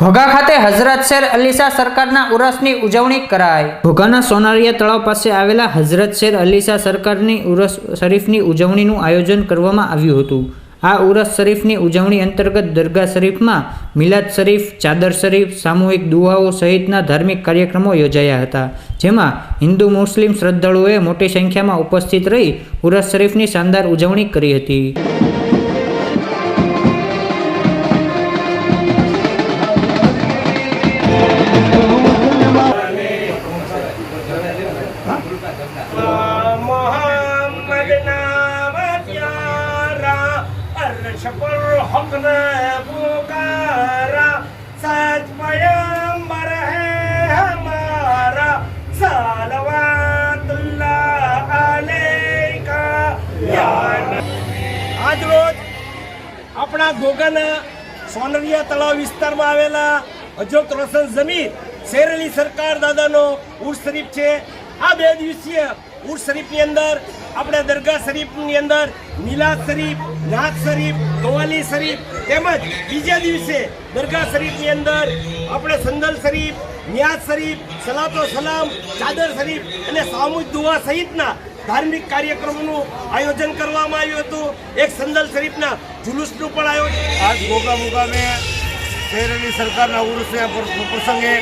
ઘોઘા ખાતે હઝરત શેર અલીસા સરકારના ઉરસની ઉજવણી કરાઈ. ઘોઘાના સોનારિયા તળાવ પાસે આવેલા હઝરત શેર અલીસા સરકારની ઉરસ શરીફની ઉજવણીનું આયોજન કરવામાં આવ્યું હતું. આ ઉરસ શરીફની ઉજવણી અંતર્ગત દરગાહ શરીફમાં મિલાદ શરીફ, ચાદર શરીફ, સામૂહિક દુઆઓ સહિતના ધાર્મિક કાર્યક્રમો યોજાયા હતા, જેમાં હિન્દુ મુસ્લિમ શ્રદ્ધાળુઓએ મોટી સંખ્યામાં ઉપસ્થિત રહી ઉરસ શરીફની શાનદાર ઉજવણી કરી હતી. મોહમ્મદ નામ પ્યારા અર્શ પર હક ને પુકારા સાચ પયંબર હે હમારા સલવાતુલ્લાહ અલૈકા આજ રોજ આપણા ગોગાના સોનરિયા તળાવ વિસ્તારમાં આવેલા અજોત રોશન જમીન શેરલી સરકાર દાદાનો ઉર્સ શરીફ છે આ બે દિવસીય ઉર્સ શરીફની અંદર, આપણે દરગાહ શરીફની અંદર, મિલાદ શરીફ નાદ શરીફ ગવાલી શરીફ તેમજ બીજા દિવસે દરગાહ શરીફની અંદર આપણે સંદલ શરીફ નિયાઝ શરીફ, સલાતો સલામ, ચાદર શરીફ અને સામૂહિક દુઆ સહિતના ધાર્મિક કાર્યક્રમોનું આયોજન કરવામાં આવ્યું હતું. એક સંદલ શરીફના જુલુસનું પણ આયોજન આજ ગોગા મુકામે શહેરની સરકારના ઉર્સના પ્ર- પ્રસંગે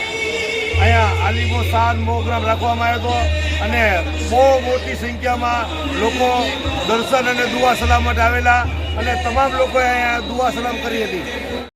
અહીંયા આલીમો શાન પ્રોગ્રામ રાખવામાં આવ્યો હતો અને બહુ મોટી સંખ્યામાં લોકો દર્શન અને દુઆ સલામત આવેલા અને તમામ લોકોએ અહીંયા દુઆ સલામ કરી હતી.